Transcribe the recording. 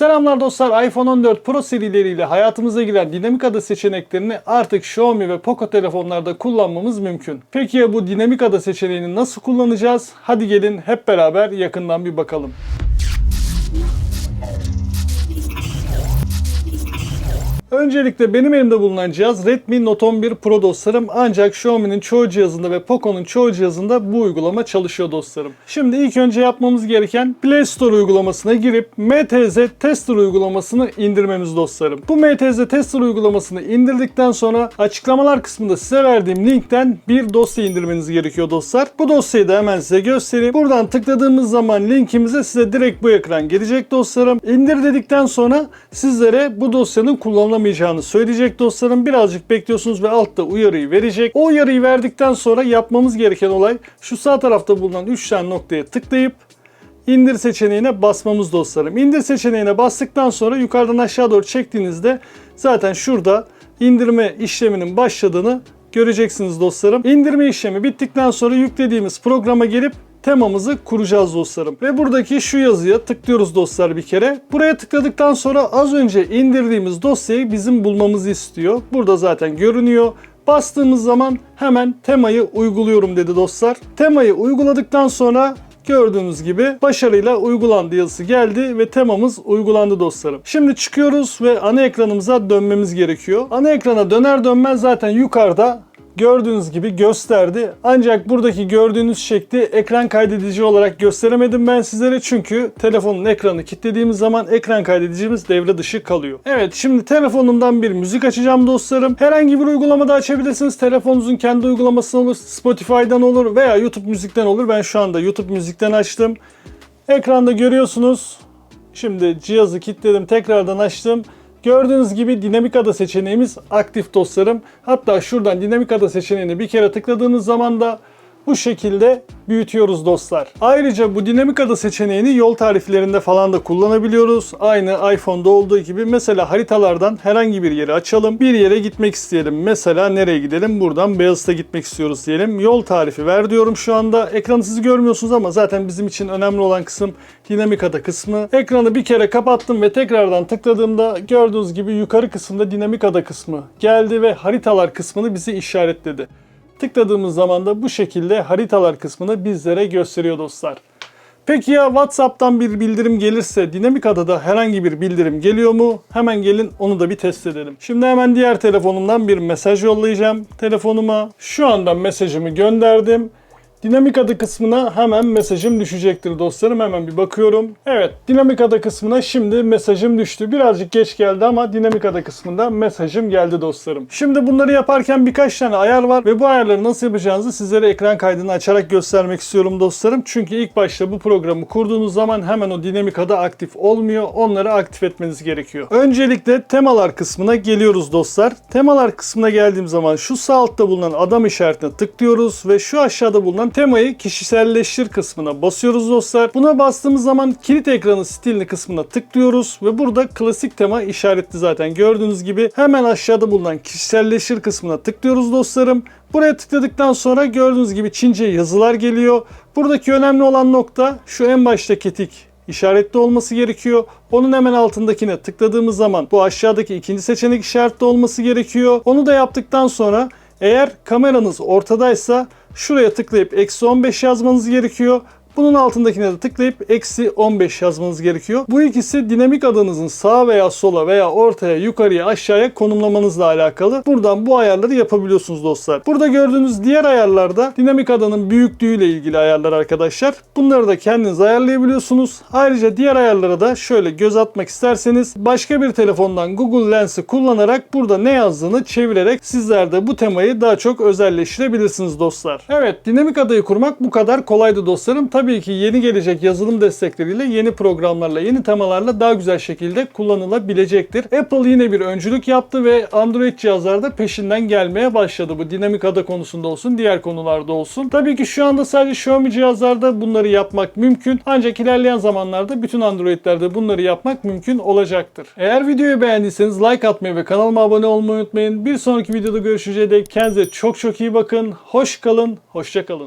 Selamlar dostlar. iPhone 14 Pro serileriyle hayatımıza giren dinamik ada seçeneklerini artık Xiaomi ve Poco telefonlarda kullanmamız mümkün. Peki ya bu dinamik ada seçeneğini nasıl kullanacağız? Hadi gelin hep beraber yakından bir bakalım. Öncelikle benim elimde bulunan cihaz Redmi Note 11 Pro dostlarım ancak Xiaomi'nin çoğu cihazında ve Poco'nun çoğu cihazında bu uygulama çalışıyor dostlarım. Şimdi ilk önce yapmamız gereken Play Store uygulamasına girip MTZ Tester uygulamasını indirmemiz dostlarım. Bu MTZ Tester uygulamasını indirdikten sonra açıklamalar kısmında size verdiğim linkten bir dosya indirmeniz gerekiyor dostlar. Bu dosyayı da hemen size göstereyim. Buradan tıkladığımız zaman linkimize size direkt bu ekran gelecek dostlarım. İndir dedikten sonra sizlere bu dosyanın kullanılamayacağını söyleyecek dostlarım. Birazcık bekliyorsunuz ve altta uyarıyı verecek. O uyarıyı verdikten sonra yapmamız gereken olay şu sağ tarafta bulunan 3 tane noktaya tıklayıp indir seçeneğine basmamız dostlarım. İndir seçeneğine bastıktan sonra yukarıdan aşağı doğru çektiğinizde zaten şurada indirme işleminin başladığını göreceksiniz dostlarım. İndirme işlemi bittikten sonra yüklediğimiz programa gelip temamızı kuracağız dostlarım. Ve buradaki şu yazıya tıklıyoruz dostlar bir kere. Buraya tıkladıktan sonra az önce indirdiğimiz dosyayı bizim bulmamızı istiyor. Burada zaten görünüyor. Bastığımız zaman hemen temayı uyguluyorum dedi dostlar. Temayı uyguladıktan sonra Gördüğünüz gibi başarıyla uygulandı yazısı geldi ve temamız uygulandı dostlarım. Şimdi çıkıyoruz ve ana ekranımıza dönmemiz gerekiyor. Ana ekrana döner dönmez zaten yukarıda gördüğünüz gibi gösterdi. Ancak buradaki gördüğünüz şekli ekran kaydedici olarak gösteremedim ben sizlere çünkü telefonun ekranı kilitlediğimiz zaman ekran kaydedicimiz devre dışı kalıyor. Evet şimdi telefonumdan bir müzik açacağım dostlarım. Herhangi bir uygulamada açabilirsiniz. Telefonunuzun kendi uygulamasından olur, Spotify'dan olur veya YouTube müzikten olur. Ben şu anda YouTube müzikten açtım. Ekranda görüyorsunuz. Şimdi cihazı kilitledim, tekrardan açtım. Gördüğünüz gibi dinamik ada seçeneğimiz aktif dostlarım. Hatta şuradan dinamik ada seçeneğini bir kere tıkladığınız zaman da bu şekilde büyütüyoruz dostlar. Ayrıca bu dinamik ada seçeneğini yol tariflerinde falan da kullanabiliyoruz. Aynı iPhone'da olduğu gibi mesela haritalardan herhangi bir yeri açalım. Bir yere gitmek isteyelim. Mesela nereye gidelim? Buradan Beyazıt'a gitmek istiyoruz diyelim. Yol tarifi ver diyorum şu anda. Ekranı siz görmüyorsunuz ama zaten bizim için önemli olan kısım dinamik ada kısmı. Ekranı bir kere kapattım ve tekrardan tıkladığımda gördüğünüz gibi yukarı kısımda dinamik ada kısmı geldi ve haritalar kısmını bizi işaretledi. Tıkladığımız zaman da bu şekilde haritalar kısmını bizlere gösteriyor dostlar. Peki ya WhatsApp'tan bir bildirim gelirse dinamik adada herhangi bir bildirim geliyor mu? Hemen gelin onu da bir test edelim. Şimdi hemen diğer telefonumdan bir mesaj yollayacağım telefonuma. Şu anda mesajımı gönderdim. Dinamik adı kısmına hemen mesajım düşecektir dostlarım. Hemen bir bakıyorum. Evet dinamik adı kısmına şimdi mesajım düştü. Birazcık geç geldi ama dinamik adı kısmında mesajım geldi dostlarım. Şimdi bunları yaparken birkaç tane ayar var ve bu ayarları nasıl yapacağınızı sizlere ekran kaydını açarak göstermek istiyorum dostlarım. Çünkü ilk başta bu programı kurduğunuz zaman hemen o dinamik adı aktif olmuyor. Onları aktif etmeniz gerekiyor. Öncelikle temalar kısmına geliyoruz dostlar. Temalar kısmına geldiğim zaman şu sağ altta bulunan adam işaretine tıklıyoruz ve şu aşağıda bulunan temayı kişiselleştir kısmına basıyoruz dostlar. Buna bastığımız zaman kilit ekranı stilini kısmına tıklıyoruz ve burada klasik tema işaretli zaten gördüğünüz gibi hemen aşağıda bulunan kişiselleştir kısmına tıklıyoruz dostlarım. Buraya tıkladıktan sonra gördüğünüz gibi Çince yazılar geliyor. Buradaki önemli olan nokta şu en baştaki tik işaretli olması gerekiyor. Onun hemen altındakine tıkladığımız zaman bu aşağıdaki ikinci seçenek işaretli olması gerekiyor. Onu da yaptıktan sonra eğer kameranız ortadaysa şuraya tıklayıp eksi 15 yazmanız gerekiyor. Bunun altındakine de tıklayıp eksi 15 yazmanız gerekiyor. Bu ikisi dinamik adınızın sağa veya sola veya ortaya, yukarıya, aşağıya konumlamanızla alakalı. Buradan bu ayarları yapabiliyorsunuz dostlar. Burada gördüğünüz diğer ayarlarda dinamik adanın büyüklüğüyle ilgili ayarlar arkadaşlar. Bunları da kendiniz ayarlayabiliyorsunuz. Ayrıca diğer ayarlara da şöyle göz atmak isterseniz başka bir telefondan Google Lens'i kullanarak burada ne yazdığını çevirerek sizler de bu temayı daha çok özelleştirebilirsiniz dostlar. Evet dinamik adayı kurmak bu kadar kolaydı dostlarım. Tabii ki yeni gelecek yazılım destekleriyle yeni programlarla yeni temalarla daha güzel şekilde kullanılabilecektir. Apple yine bir öncülük yaptı ve Android cihazlarda peşinden gelmeye başladı. Bu dinamik ada konusunda olsun diğer konularda olsun. Tabii ki şu anda sadece Xiaomi cihazlarda bunları yapmak mümkün. Ancak ilerleyen zamanlarda bütün Android'lerde bunları yapmak mümkün olacaktır. Eğer videoyu beğendiyseniz like atmayı ve kanalıma abone olmayı unutmayın. Bir sonraki videoda görüşeceğe dek kendinize çok çok iyi bakın. Hoş kalın, hoşça kalın.